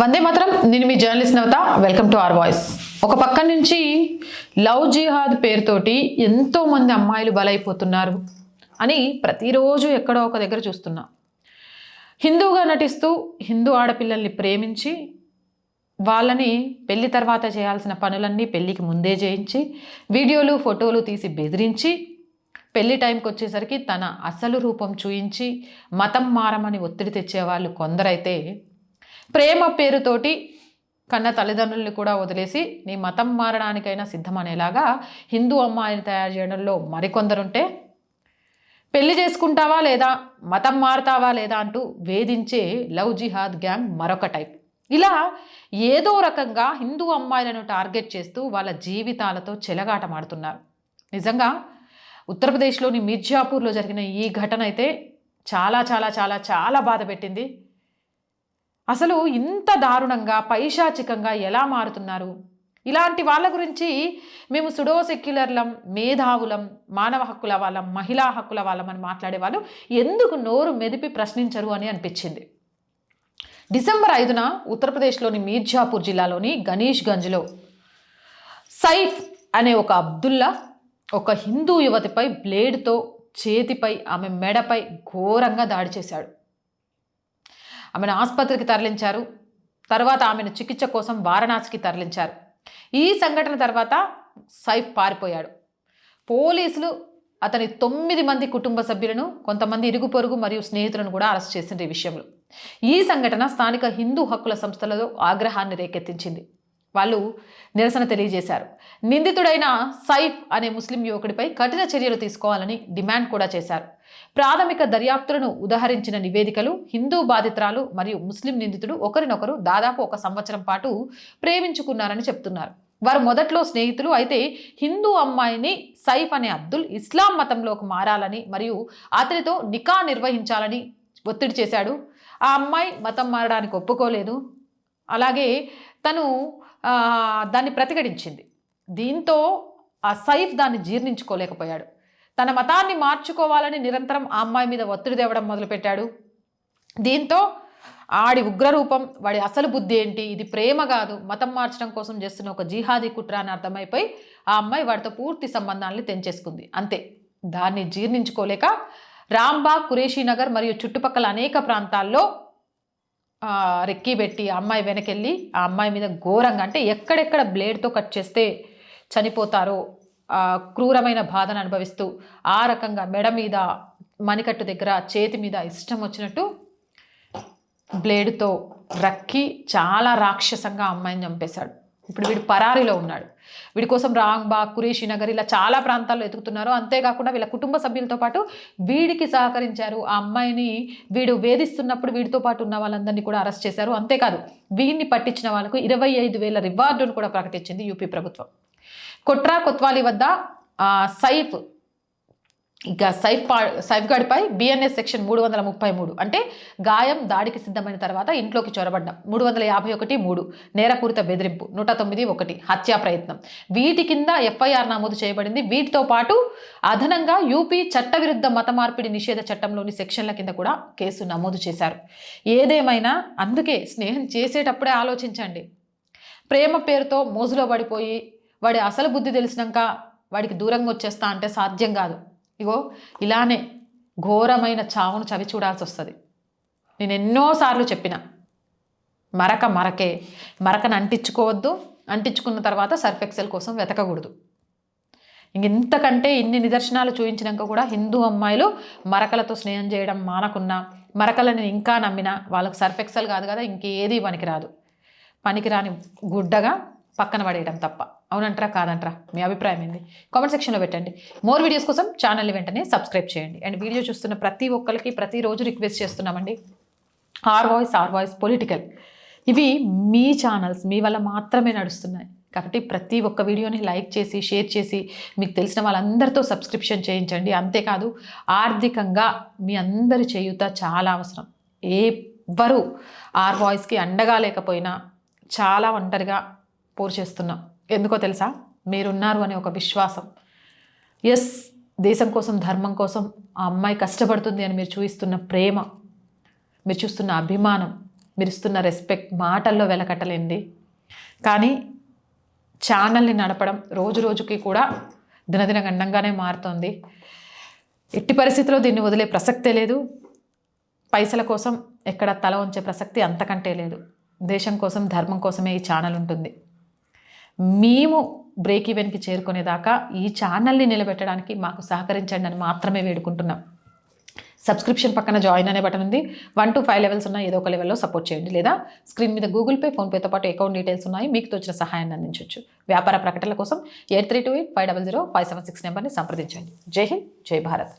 వందే మాత్రం. నేను మీ journalist Navata. Welcome to R voice. ఒక పక్క నుంచి లవ్ జిహాద్ పేరుతోటి ఎంతోమంది అమ్మాయిలు బలైపోతున్నారు అని ప్రతిరోజు ఎక్కడో ఒక దగ్గర చూస్తున్నా. హిందూగా నటిస్తూ హిందూ ఆడపిల్లల్ని ప్రేమించి వాళ్ళని పెళ్ళి తర్వాత చేయాల్సిన పనులన్నీ పెళ్ళికి ముందే చేయించి వీడియోలు ఫోటోలు తీసి బెదిరించి పెళ్ళి టైంకి వచ్చేసరికి తన అసలు రూపం చూయించి మతం మారమని ఒత్తిడి తెచ్చేవాళ్ళు కొందరైతే ప్రేమ పేరుతోటి కన్న తల్లిదండ్రుల్ని కూడా వదిలేసి నీ మతం మారడానికైనా సిద్ధమనేలాగా హిందూ అమ్మాయిని తయారు చేయడంలో మరికొందరుంటే పెళ్ళి చేసుకుంటావా లేదా? మతం మారుతావా లేదా? అంటూ వేధించే లవ్ జిహాద్ గ్యాంగ్ మరొక టైప్. ఇలా ఏదో రకంగా హిందూ అమ్మాయిలను టార్గెట్ చేస్తూ వాళ్ళ జీవితాలతో చెలగాటమాడుతున్నారు. నిజంగా ఉత్తరప్రదేశ్లోని మిర్జాపూర్లో జరిగిన ఈ ఘటన అయితే చాలా చాలా చాలా చాలా బాధ పెట్టింది. అసలు ఇంత దారుణంగా పైశాచికంగా ఎలా మారుతున్నారు? ఇలాంటి వాళ్ళ గురించి మేము సుడో సెక్యులర్లం మేధావులం మానవ హక్కుల వాళ్ళం మహిళా హక్కుల వాళ్ళం అని మాట్లాడే వాళ్ళు ఎందుకు నోరు మెదిపి ప్రశ్నించరు అని అనిపించింది. డిసెంబర్ ఐదున ఉత్తరప్రదేశ్లోని మీర్జాపూర్ జిల్లాలోని గణేష్ గంజ్లో సైఫ్ అనే ఒక అబ్దుల్లా ఒక హిందూ యువతిపై బ్లేడ్తో చేతిపై ఆమె మెడపై ఘోరంగా దాడి చేశాడు. ఆమెను ఆసుపత్రికి తరలించారు. తర్వాత ఆమెను చికిత్స కోసం వారణాసికి తరలించారు. ఈ సంఘటన తర్వాత సైఫ్ పారిపోయాడు. పోలీసులు అతని తొమ్మిది మంది కుటుంబ సభ్యులను కొంతమంది ఇరుగు పొరుగు మరియు స్నేహితులను కూడా అరెస్ట్ చేసింది ఈ విషయంలో. ఈ సంఘటన స్థానిక హిందూ హక్కుల సంస్థలలో ఆగ్రహాన్ని రేకెత్తించింది. వాళ్ళు నిరసన తెలియజేశారు. నిందితుడైన సైఫ్ అనే ముస్లిం యువకుడిపై కఠిన చర్యలు తీసుకోవాలని డిమాండ్ కూడా చేశారు. ప్రాథమిక దర్యాప్తులను ఉదహరించిన నివేదికలు హిందూ బాధితురాలు మరియు ముస్లిం నిందితుడు ఒకరినొకరు దాదాపు ఒక సంవత్సరం పాటు ప్రేమించుకున్నారని చెప్తున్నారు. వారు మొదట్లో స్నేహితులు అయితే హిందూ అమ్మాయిని సైఫ్ అనే అబ్దుల్ ఇస్లాం మతంలోకి మారాలని మరియు అతనితో నికా నిర్వహించాలని ఒత్తిడి చేశాడు. ఆ అమ్మాయి మతం మారడానికి ఒప్పుకోలేదు. అలాగే తను దాన్ని ప్రతిఘటించింది. దీంతో ఆ సైఫ్ దాన్ని జీర్ణించుకోలేకపోయాడు. తన మతాన్ని మార్చుకోవాలని నిరంతరం ఆ అమ్మాయి మీద ఒత్తిడి తేవడం మొదలుపెట్టాడు. దీంతో ఆడి ఉగ్రరూపం వాడి అసలు బుద్ధి ఏంటి ఇది ప్రేమ కాదు మతం మార్చడం కోసం చేస్తున్న ఒక జిహాదీ కుట్ర అని అర్థమైపోయి ఆ అమ్మాయి వాడితో పూర్తి సంబంధాలని తెంచేసుకుంది. అంతే. దాన్ని జీర్ణించుకోలేక రాంబాగ్ కురేషీనగర్ మరియు చుట్టుపక్కల అనేక ప్రాంతాల్లో రెక్కి పెట్టి ఆ అమ్మాయి వెనకెళ్ళి ఆ అమ్మాయి మీద ఘోరంగా అంటే ఎక్కడెక్కడ బ్లేడ్తో కట్ చేస్తే చనిపోతారో క్రూరమైన బాధను అనుభవిస్తూ ఆ రకంగా మెడ మీద మణికట్టు దగ్గర చేతి మీద ఇష్టం వచ్చినట్టు బ్లేడ్తో రక్కి చాలా రాక్షసంగా అమ్మాయిని చంపేశాడు. ఇప్పుడు వీడు పరారీలో ఉన్నాడు. వీడి కోసం రాంబాగ్ కురేషి నగర్ ఇలా చాలా ప్రాంతాల్లో ఎదుగుతున్నారు. అంతేకాకుండా వీళ్ళ కుటుంబ సభ్యులతో పాటు వీడికి సహకరించారు. ఆ అమ్మాయిని వీడు వేధిస్తున్నప్పుడు వీడితో పాటు ఉన్న వాళ్ళందరినీ కూడా అరెస్ట్ చేశారు. అంతేకాదు వీడిని పట్టించిన వాళ్ళకు ఇరవై ఐదు వేల రివార్డును కూడా ప్రకటించింది యూపీ ప్రభుత్వం. కొట్రా కొత్వాలి వద్ద సైఫ్ ఇక సైఫ్ పా సైఫ్ గార్డ్పై బిఎన్ఎస్ సెక్షన్ మూడు వందల ముప్పై మూడు అంటే గాయం దాడికి సిద్ధమైన తర్వాత ఇంట్లోకి చొరబడ్డం. మూడు వందల యాభై ఒకటి మూడు నేరపూరిత బెదిరింపు. నూట తొమ్మిది ఒకటి హత్యా ప్రయత్నం. వీటి కింద ఎఫ్ఐఆర్ నమోదు చేయబడింది. వీటితో పాటు అదనంగా యూపీ చట్టవిరుద్ధ మత మార్పిడి నిషేధ చట్టంలోని సెక్షన్ల కింద కూడా కేసు నమోదు చేశారు. ఏదేమైనా అందుకే స్నేహం చేసేటప్పుడే ఆలోచించండి. ప్రేమ పేరుతో మోజులో పడిపోయి వాడి అసలు బుద్ధి తెలిసినాక వాడికి దూరంగా వచ్చేస్తా అంటే సాధ్యం కాదు. ఇగో ఇలానే ఘోరమైన చావును చవి చూడాల్సి వస్తుంది. నేను ఎన్నోసార్లు చెప్పిన మరక మరకే మరకను అంటించుకోవద్దు. అంటించుకున్న తర్వాత సర్ఫ్ ఎక్సెల్ కోసం వెతకకూడదు. ఇంక ఇంతకంటే ఇన్ని నిదర్శనాలు చూపించినాక కూడా హిందూ అమ్మాయిలు మరకలతో స్నేహం చేయడం మానకున్నా మరకలని ఇంకా నమ్మినా వాళ్ళకి సర్ఫ్ ఎక్సెల్ కాదు కదా ఇంకేది పనికిరాదు. పనికిరాని గుడ్డగా పక్కన పడేయడం తప్ప. అవునంటారా కాదంటారా. మీ అభిప్రాయం ఏంది? కామెంట్ సెక్షన్లో పెట్టండి. మోర్ వీడియోస్ కోసం ఛానల్ని వెంటనే సబ్స్క్రైబ్ చేయండి. అండ్ వీడియో చూస్తున్న ప్రతి ఒక్కరికి ప్రతిరోజు రిక్వెస్ట్ చేస్తున్నామండి. R voice R voice political ఇవి మీ ఛానల్స్ మీ వల్ల మాత్రమే నడుస్తున్నాయి. కాబట్టి ప్రతి ఒక్క వీడియోని లైక్ చేసి షేర్ చేసి మీకు తెలిసిన వాళ్ళందరితో సబ్స్క్రిప్షన్ చేయించండి. అంతేకాదు ఆర్థికంగా మీ అందరి చేయుత చాలా అవసరం. ఎవ్వరు ఆర్ వాయిస్కి అండగా లేకపోయినా చాలా ఒంటరిగా పోరు చేస్తున్నాం. ఎందుకో తెలుసా? మీరున్నారు అనే ఒక విశ్వాసం. ఎస్ దేశం కోసం ధర్మం కోసం ఆ అమ్మాయి కష్టపడుతుంది అని మీరు చూపిస్తున్న ప్రేమ మీరు చూస్తున్న అభిమానం మీరు ఇస్తున్న రెస్పెక్ట్ మాటల్లో వెలకట్టలేండి. కానీ ఛానల్ని నడపడం రోజు రోజుకి కూడా దినదిన గండంగానే మారుతోంది. ఎట్టి పరిస్థితిలో దీన్ని వదిలే ప్రసక్తే లేదు. పైసల కోసం ఎక్కడ తల ఉంచే ప్రసక్తి అంతకంటే లేదు. దేశం కోసం ధర్మం కోసమే ఈ ఛానల్ ఉంటుంది. మేము బ్రేక్ ఈవెన్కి చేరుకునేదాకా ఈ ఛానల్ని నిలబెట్టడానికి మాకు సహకరించండి అని మాత్రమే వేడుకుంటున్నాం. సబ్స్క్రిప్షన్ పక్కన జాయిన్ అనే బటన్ ఉంది. వన్ టు ఫైవ్ లెవెల్స్ ఉన్న ఏదో ఒక లెవెల్లో సపోర్ట్ చేయండి. లేదా స్క్రీన్ మీద గూగుల్ పే ఫోన్పేతో పాటు అకౌంట్ డీటెయిల్స్ ఉన్నాయి. మీకు తోచిన సహాయాన్ని అందించవచ్చు. వ్యాపార ప్రకటనల కోసం eight three two eight five double zero five seven six నెంబర్ని సంప్రదించండి. జై హింద్ జై భారత్.